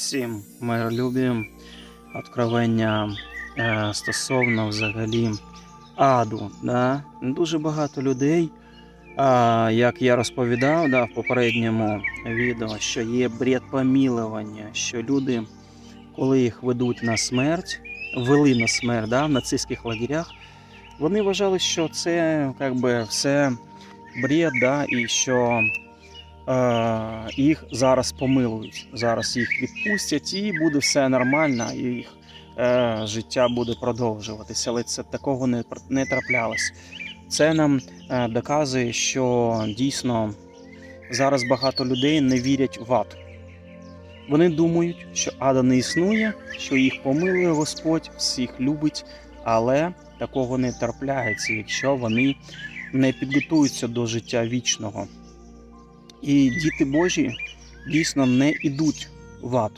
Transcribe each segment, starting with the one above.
всім миролюбі, откровення е, стосовно взагалі аду. Да? Дуже багато людей, а, як я розповідав да, в попередньому відео, що є бред помілування, що люди, коли їх ведуть на смерть, вели на смерть да, в нацистських лагерях, вони вважали, що це як би, все бред, да, і що їх зараз помилують. Зараз їх відпустять і буде все нормально, і їх е, життя буде продовжуватися. Але це такого не, не траплялось. Це нам е, доказує, що дійсно зараз багато людей не вірять в ад. Вони думають, що ада не існує, що їх помилує Господь, всіх любить, але такого не трапляється, якщо вони не підготуються до життя вічного. І діти Божі дійсно не йдуть в ад.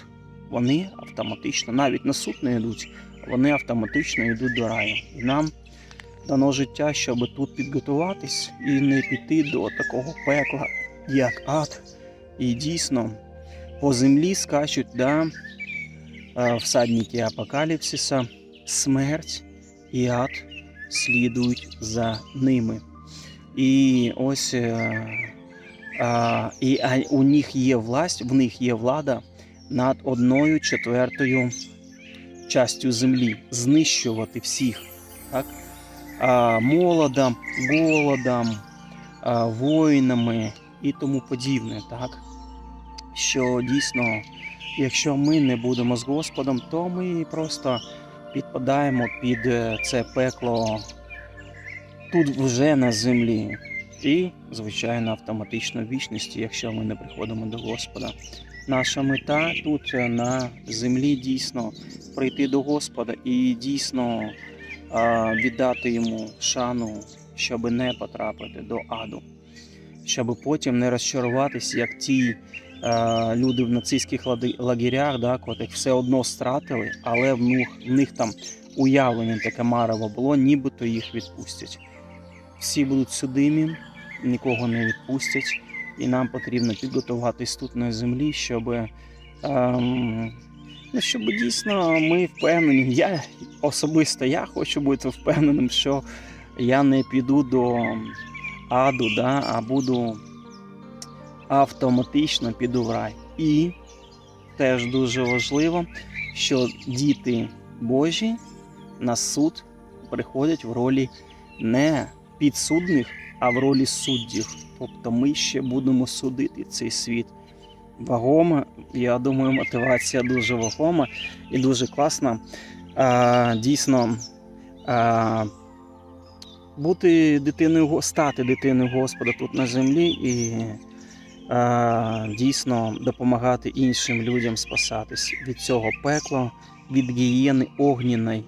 Вони автоматично, навіть на суд не йдуть, вони автоматично йдуть до раю. І нам дано життя, щоб тут підготуватись і не піти до такого пекла, як ад. І дійсно по землі скачуть да, е, всадники апокаліпсиса, смерть і ад слідують за ними. І ось е, і у них є власть, в них є влада над одною четвертою частю землі, знищувати всіх. Так? Молодом, голодом, воїнами і тому подібне. Так? Що дійсно, якщо ми не будемо з Господом, то ми просто підпадаємо під е, це пекло тут вже на землі. І, звичайно, автоматично в вічності, якщо ми не приходимо до Господа. Наша мета тут е, на землі дійсно прийти до Господа і дійсно віддати йому шану, щоб не потрапити до аду, щоб потім не розчаруватися, як ті люди в нацистських лагерях, да, котрих все одно стратили, але в них, в них там уявлення таке марево було, нібито їх відпустять. Всі будуть судимі, нікого не відпустять, і нам потрібно підготуватись тут на землі, щоб, ем, ну, щоб дійсно ми впевнені. Я особисто я хочу бути впевненим, що я не піду до аду, да, а буду автоматично піду в рай. І теж дуже важливо, що діти Божі на суд приходять в ролі не підсудних, а в ролі суддів. Тобто ми ще будемо судити цей світ. Вагома, я думаю, мотивація дуже вагома і дуже класна. А, дійсно, а, бути дитиною, стати дитиною Господа тут на землі і а, дійсно допомагати іншим людям спасатись від цього пекла, від гієни огняної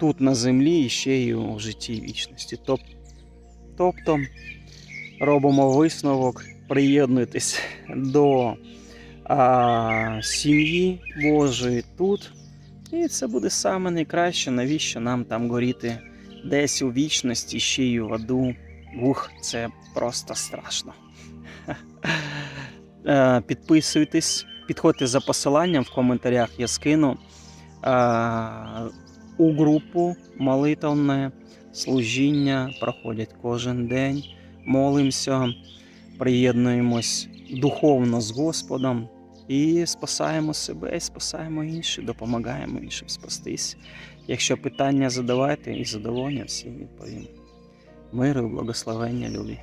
тут на землі і ще й у житті вічності. Тоб- Тобто робимо висновок, приєднуйтесь до а, сім'ї Божої тут. І це буде саме найкраще, навіщо нам там горіти десь у вічності, ще й у аду. Ух, це просто страшно. Е, Підписуйтесь, підходьте за посиланням в коментарях, я скину е, у групу молитовне служіння проходять кожен день. Молимося, приєднуємось духовно з Господом і спасаємо себе, і спасаємо інших, допомагаємо іншим спастись. Якщо питання задавайте, і задоволення всім відповім. Миру і благословення, любі.